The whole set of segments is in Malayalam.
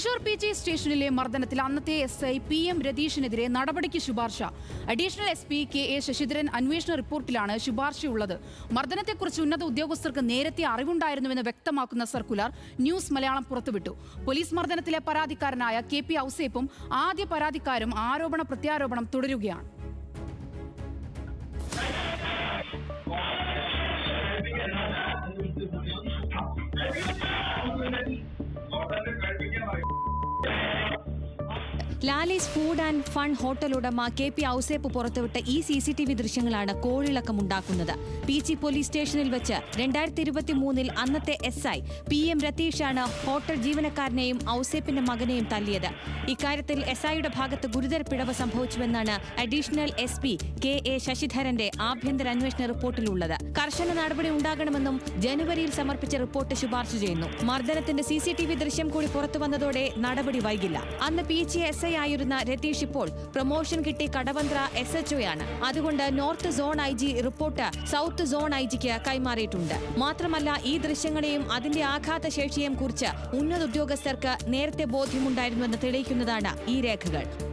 തൃശൂർ പി ജി സ്റ്റേഷനിലെ മർദ്ദനത്തിൽ അന്നത്തെ എസ് ഐ പി എം രതീഷിനെതിരെ നടപടിക്ക് ശുപാർശ. Additional S P K A Sasidharan അന്വേഷണ റിപ്പോർട്ടിലാണ് ശുപാർശയുള്ളത്. മർദ്ദനത്തെക്കുറിച്ച് ഉന്നത ഉദ്യോഗസ്ഥർക്ക് നേരത്തെ അറിവുണ്ടായിരുന്നുവെന്ന് വ്യക്തമാക്കുന്ന സർക്കുലർ ന്യൂസ് മലയാളം പുറത്തുവിട്ടു. പോലീസ് മർദ്ദനത്തിലെ പരാതിക്കാരനായ കെ പി ഔസേപ്പും ആദ്യ പരാതിക്കാരും ആരോപണ പ്രത്യാരോപണം തുടരുകയാണ്. Lalee's food and fun hotel ഉടമ കെ പി ഔസേപ്പ് പുറത്തുവിട്ട ഈ സി സി ടി വി ദൃശ്യങ്ങളാണ് കോളിളക്കമുണ്ടാക്കുന്നത് പി ജി പോലീസ് സ്റ്റേഷനിൽ വെച്ച് രണ്ടായിരത്തി ഇരുപത്തി മൂന്നിൽ അന്നത്തെ എസ് ഐ പി എം രതീഷാണ് ഹോട്ടൽ ജീവനക്കാരനെയും ഔസേപ്പിന്റെ മകനെയും തല്ലിയത്. ഇക്കാര്യത്തിൽ എസ് ഐയുടെ ഭാഗത്ത് ഗുരുതര പിഴവ് സംഭവിച്ചുവെന്നാണ് additional S P K A ശശിധരന്റെ ആഭ്യന്തര അന്വേഷണ റിപ്പോർട്ടിലുള്ളത്. കർശന നടപടി ഉണ്ടാകണമെന്നും ജനുവരിയിൽ സമർപ്പിച്ച റിപ്പോർട്ട് ശുപാർശ ചെയ്യുന്നു. മർദ്ദനത്തിന്റെ സി സി ടി വി ദൃശ്യം കൂടി പുറത്തുവന്നതോടെ നടപടി വൈകില്ല. അന്ന് പി എസ് ഐ ആയിരുന്ന രതീഷ് ഇപ്പോൾ പ്രൊമോഷൻ കിട്ടി കടവന്ത്ര എസ് എച്ച് ആണ് അതുകൊണ്ട് north zone I G report south zone I ജിക്ക് കൈമാറിയിട്ടുണ്ട്. മാത്രമല്ല ഈ ദൃശ്യങ്ങളെയും അതിന്റെ ആഘാത ശേഷിയെയും കുറിച്ച് ഉന്നത ഉദ്യോഗസ്ഥർക്ക് നേരത്തെ ബോധ്യമുണ്ടായിരുന്നുവെന്ന് തെളിയിക്കുന്നതാണ് ഈ രേഖകൾ.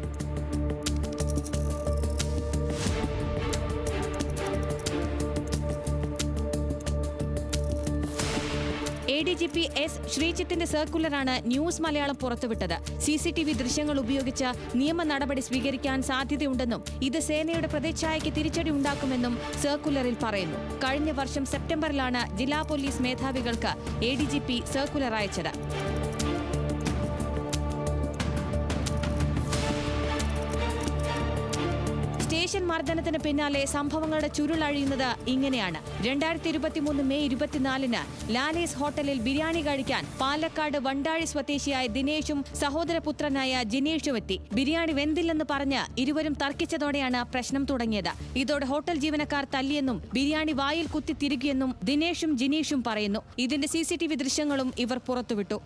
ഡി ജി പി എസ് ശ്രീജിത്തിന്റെ സർക്കുലറാണ് ന്യൂസ് മലയാളം പുറത്തുവിട്ടത്. സി സി ടി വി ദൃശ്യങ്ങൾ ഉപയോഗിച്ച് നിയമ നടപടി സ്വീകരിക്കാൻ സാധ്യതയുണ്ടെന്നും ഇത് സേനയുടെ പ്രതിച്ഛായയ്ക്ക് തിരിച്ചടി ഉണ്ടാക്കുമെന്നും സർക്കുലറിൽ പറയുന്നു. കഴിഞ്ഞ വർഷം സെപ്റ്റംബറിലാണ് ജില്ലാ police മേധാവികൾക്ക് A D G P circular അയച്ചത്. സ്റ്റേഷൻ മർദ്ദനത്തിന് പിന്നാലെ സംഭവങ്ങളുടെ ചുരുളഴിയുന്നത് ഇങ്ങനെയാണ്. രണ്ടായിരത്തി ഇരുപത്തിമൂന്ന് മെയ് ഇരുപത്തിനാലിന് ലാലേസ് ഹോട്ടലിൽ ബിരിയാണി കഴിക്കാൻ പാലക്കാട് വണ്ടാഴി സ്വദേശിയായ ദിനേഷും സഹോദരപുത്രനായ ജിനേഷും എത്തി. ബിരിയാണി വെന്തില്ലെന്ന് പറഞ്ഞ് ഇരുവരും തർക്കിച്ചതോടെയാണ് പ്രശ്നം തുടങ്ങിയത്. ഇതോടെ ഹോട്ടൽ ജീവനക്കാർ തല്ലിയെന്നും ബിരിയാണി വായിൽ കുത്തി തിരുകിയെന്നും ദിനേഷും ജിനീഷും പറയുന്നു. ഇതിന്റെ സി ദൃശ്യങ്ങളും ഇവർ പുറത്തുവിട്ടു.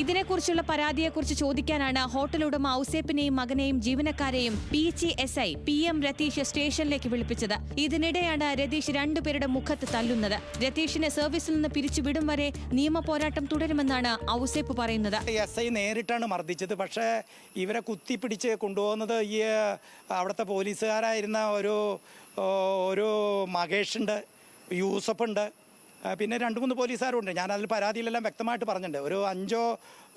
ഇതിനെക്കുറിച്ചുള്ള പരാതിയെക്കുറിച്ച് ചോദിക്കാനാണ് ഹോട്ടൽ ഉടമ ഔസേപ്പിനെയും മകനെയും ജീവനക്കാരെയും P G S I P M Ratheesh സ്റ്റേഷനിലേക്ക് വിളിപ്പിച്ചത്. ഇതിനിടെയാണ് രതീഷ് രണ്ടുപേരുടെ മുഖത്ത് തല്ലുന്നത്. രതീഷിനെ സർവീസിൽ നിന്ന് പിരിച്ചുവിടും വരെ നിയമ പോരാട്ടം തുടരുമെന്നാണ് ഔസേപ്പ് പറയുന്നത്. എസ് ഐ നേരിട്ടാണ് മർദ്ദിച്ചത്. പക്ഷേ ഇവരെ കുത്തിപ്പിടിച്ച് കൊണ്ടുപോകുന്നത് ഈ അവിടുത്തെ പോലീസുകാരായിരുന്ന ഒരു ഒരു മകേഷുണ്ട് യൂസഫുണ്ട് പിന്നെ രണ്ട് മൂന്ന് പോലീസുകാരുണ്ട്. ഞാൻ അതിൽ പരാതിയിലെല്ലാം വ്യക്തമായിട്ട് പറഞ്ഞിട്ടുണ്ട്. ഒരു അഞ്ചോ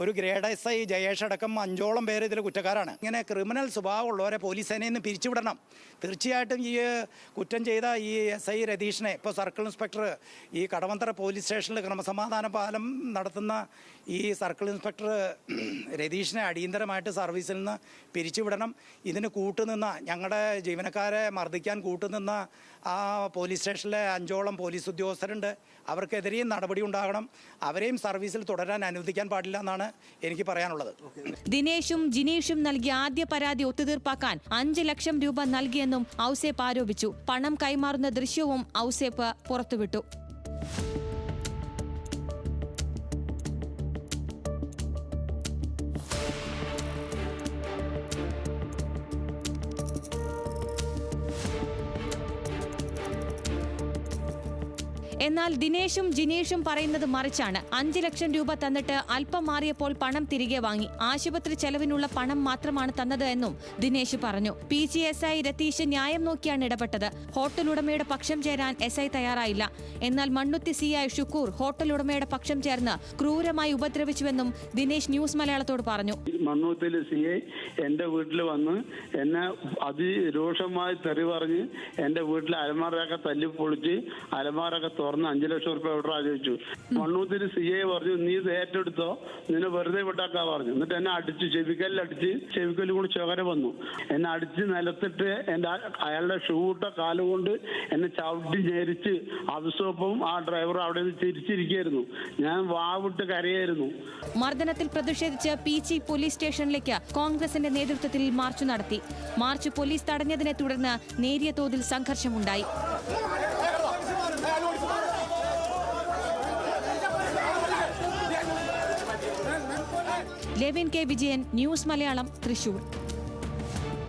ഒരു ഗ്രേഡ് എസ് ഐ ജയേഷ് അടക്കം അഞ്ചോളം പേര് ഇതിൽ കുറ്റക്കാരാണ്. ഇങ്ങനെ ക്രിമിനൽ സ്വഭാവമുള്ളവരെ പോലീസ് സേനയിൽ നിന്ന് പിരിച്ചുവിടണം. തീർച്ചയായിട്ടും ഈ കുറ്റം ചെയ്ത ഈ എസ് ഐ രതീഷിനെ ഇപ്പോൾ സർക്കിൾ ഇൻസ്പെക്ടർ ഈ കടവന്തറ പോലീസ് സ്റ്റേഷനിൽ ക്രമസമാധാന പാലം നടത്തുന്ന ഈ സർക്കിൾ ഇൻസ്പെക്ടർ രതീഷിനെ അടിയന്തരമായിട്ട് സർവീസിൽ നിന്ന് പിരിച്ചുവിടണം. ഇതിന് കൂട്ടുനിന്ന ഞങ്ങളുടെ ജീവനക്കാരെ മർദ്ദിക്കാൻ കൂട്ടുനിന്ന ആ പോലീസ് സ്റ്റേഷനിലെ അഞ്ചോളം പോലീസ് ഉദ്യോഗസ്ഥരുണ്ട്. അവർക്കെതിരെയും നടപടി ഉണ്ടാകണം. അവരെയും സർവീസിൽ തുടരാൻ അനുവദിക്കാൻ പാടില്ല എന്നാണ് എനിക്ക് പറയാനുള്ളത്. ദിനേശും ജിനീഷും നൽകിയ ആദ്യ പരാതി ഒത്തുതീർപ്പാക്കാൻ അഞ്ച് ലക്ഷം രൂപ നൽകിയെന്നും ഔസേപ്പ് ആരോപിച്ചു. പണം കൈമാറുന്ന ദൃശ്യവും ഔസേപ്പ് പുറത്തുവിട്ടു. എന്നാൽ ദിനേശും ജിനേഷും പറയുന്നത് മറിച്ചാണ്. അഞ്ച് ലക്ഷം രൂപ തന്നിട്ട് അല്പം മാറിയപ്പോൾ പണം തിരികെ വാങ്ങി. ആശുപത്രി ചെലവിനുള്ള പണം മാത്രമാണ് തന്നത് എന്നും ദിനേശ് പറഞ്ഞു. P G S I Ratheesh ന്യായം നോക്കിയാണ് ഇടപെട്ടത്. ഹോട്ടൽ ഉടമയുടെ പക്ഷം ചേരാൻ എസ് ഐ തയ്യാറായില്ല. എന്നാൽ Mannuthy C I Shukkur hotel ഉടമയുടെ പക്ഷം ചേർന്ന് ക്രൂരമായി ഉപദ്രവിച്ചുവെന്നും ദിനേശ് ന്യൂസ് മലയാളത്തോട് പറഞ്ഞു. എന്റെ വീട്ടിൽ വന്ന് എന്നെ അതിരൂക്ഷമായി തെറി പറഞ്ഞ് എന്റെ വീട്ടിലെ അലമാറയൊക്കെ തല്ലി പൊളിച്ച് അലമാറൊക്കെ തുറന്ന് അഞ്ചു ലക്ഷം റുപ്യ വിടാ ആലോചിച്ചു. മണ്ണൂത്തിൽ സി ഐ പറഞ്ഞു നീ ഇത് ഏറ്റെടുത്തോ? നിന്നെ വെറുതെ വിട്ടാക്കാ പറഞ്ഞു. എന്നിട്ട് എന്നെ അടിച്ചു ചെവിക്കല്ലടിച്ച് ചെവിക്കൽ കൂടി ചോര വന്നു. എന്നെ അടിച്ച് നിലത്തിട്ട് എന്റെ അയാളുടെ ഷൂ ഇട്ട കാലുകൊണ്ട് എന്നെ ചവിട്ടി ഞെരിച്ച് അവസോപ്പും ആ ഡ്രൈവർ അവിടെ നിന്ന് തിരിച്ചിരിക്കുകയായിരുന്നു ഞാൻ വാവിട്ട് കരയായിരുന്നു. മർദ്ദനത്തിൽ പ്രതിഷേധിച്ച് പി ജി പോലീസ് സ്റ്റേഷനിലേക്ക് കോൺഗ്രസിന്റെ നേതൃത്വത്തിൽ മാർച്ച് നടത്തി. മാർച്ച് പോലീസ് തടഞ്ഞതിനെ തുടർന്ന് നേരിയ തോതിൽ സംഘർഷമുണ്ടായി. Levin K Vijayan news Malayalam Thrissur.